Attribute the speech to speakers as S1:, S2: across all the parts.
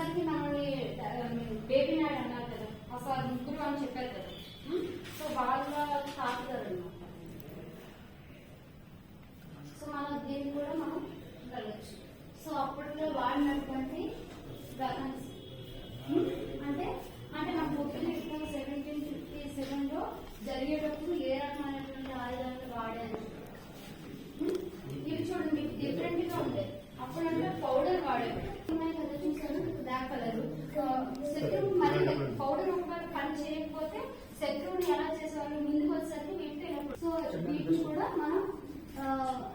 S1: దానికి మనల్ని బేబీ నాయుడు అన్నారు కదా అసలు ముగ్గురు అని చెప్పారు కదా. సో వాళ్ళ తాపుతారు అనమాట సో మనం దీన్ని కూడా మనం వెళ్ళచ్చు. సో అప్పట్లో వాడినటువంటి గగన్స్
S2: అంటే
S1: అంటే మన పుట్టిన సెవెంటీన్ ఫిఫ్టీ సెవెన్లో జరిగేటప్పుడు ఏ రకమైనటువంటి ఆయుధాలు వాడారు? ఇవి చూడండి డిఫరెంట్గా ఉంటాయి. అప్పుడంటే పౌడర్ వాడేవారు ఒకవేళ పని చేయకపోతే శత్రువుని ఎలా చేసేవాళ్ళు? ముందుకు వచ్చేసరికి వీటితో సో వీటిని కూడా మనం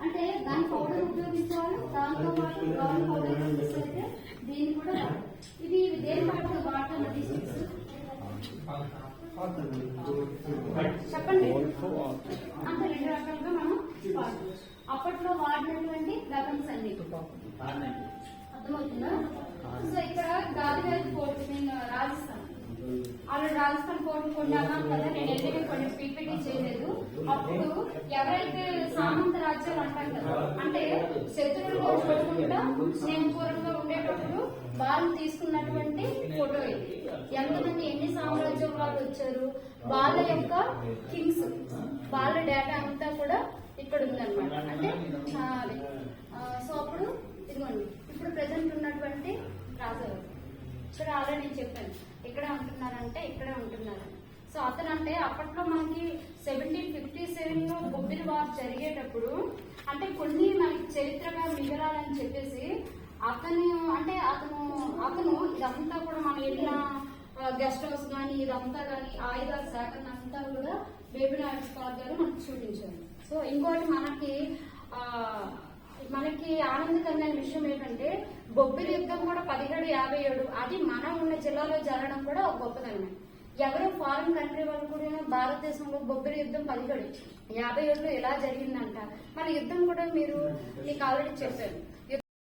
S1: అంటే దాని పౌడర్ ఉపయోగించేవాళ్ళు దాంతో పాటు బ్రౌన్ పౌడర్ వచ్చేసరికి దీన్ని కూడా. ఇది దేని పాటు వాటర్ డిసీజ్.
S3: చెప్పండి.
S1: అంటే రెండు రకాలుగా మనం అప్పట్లో వాడినటువంటి వెపన్స్ అన్ని. అర్థమవుతుందా? సో ఇక్కడ ఆల్రెడీ రాజస్థాన్ ఫోర్ట్ కదా? నేను వెళ్ళి కొన్ని పీపీటీ చేయలేదు.
S2: అప్పుడు ఎవరైతే సామంత
S1: రాజ్యాలు అంటారు కదా అంటే
S2: శత్రువులు చూడకుండా నేను పూర్వంగా ఉండేటప్పుడు
S1: వాళ్ళు తీసుకున్నటువంటి ఫోటో ఇది.
S2: ఎంతమంది ఎన్ని సామ్రాజ్యం వాళ్ళు
S1: వచ్చారు? వాళ్ళ యొక్క
S2: కింగ్స్ వాళ్ళ డేటా
S1: అంతా కూడా ఇక్కడ ఉందన్నమాట. అంటే అది. సో అప్పుడు ఇదిగోండి ఇప్పుడు ప్రజెంట్ ఉన్నటువంటి రాజావారు ఇక్కడ ఆల్రెడీ నేను చెప్పాను. ఇక్కడే ఉంటున్నారంటే ఇక్కడే ఉంటున్నారు. సో అతను అంటే అప్పట్లో మనకి సెవెంటీన్ ఫిఫ్టీ సెవెన్లో బొబ్బిలి వార్ జరిగేటప్పుడు అంటే కొన్ని మనకి చరిత్రగా మిగలాలని చెప్పేసి అతను అంటే అతను అతను ఇదంతా కూడా మన వెళ్ళిన గెస్ట్ హౌస్ కానీ ఇదంతా కానీ ఆయుధాల సేకరణ అంతా కూడా బేబీ నాయుడు స్కార్ గారు మనకు చూపించారు. సో ఇంకోటి మనకి ఆ మనకి ఆనందకరమైన విషయం ఏంటంటే బొబ్బిలి యుద్ధం కూడా పదిహేడు యాభై ఏడు. అది మనం ఉన్న జిల్లాలో జరగడం కూడా ఒక గొప్పదనమే ఎవరో ఫారిన్ కంట్రీ వాళ్ళు కూడా భారతదేశంలో బొబ్బిలి యుద్ధం పదిహేడు యాభై ఏడులో ఎలా జరిగిందంట. మన యుద్ధం కూడా మీరు మీకు ఆల్రెడీ చెప్పాను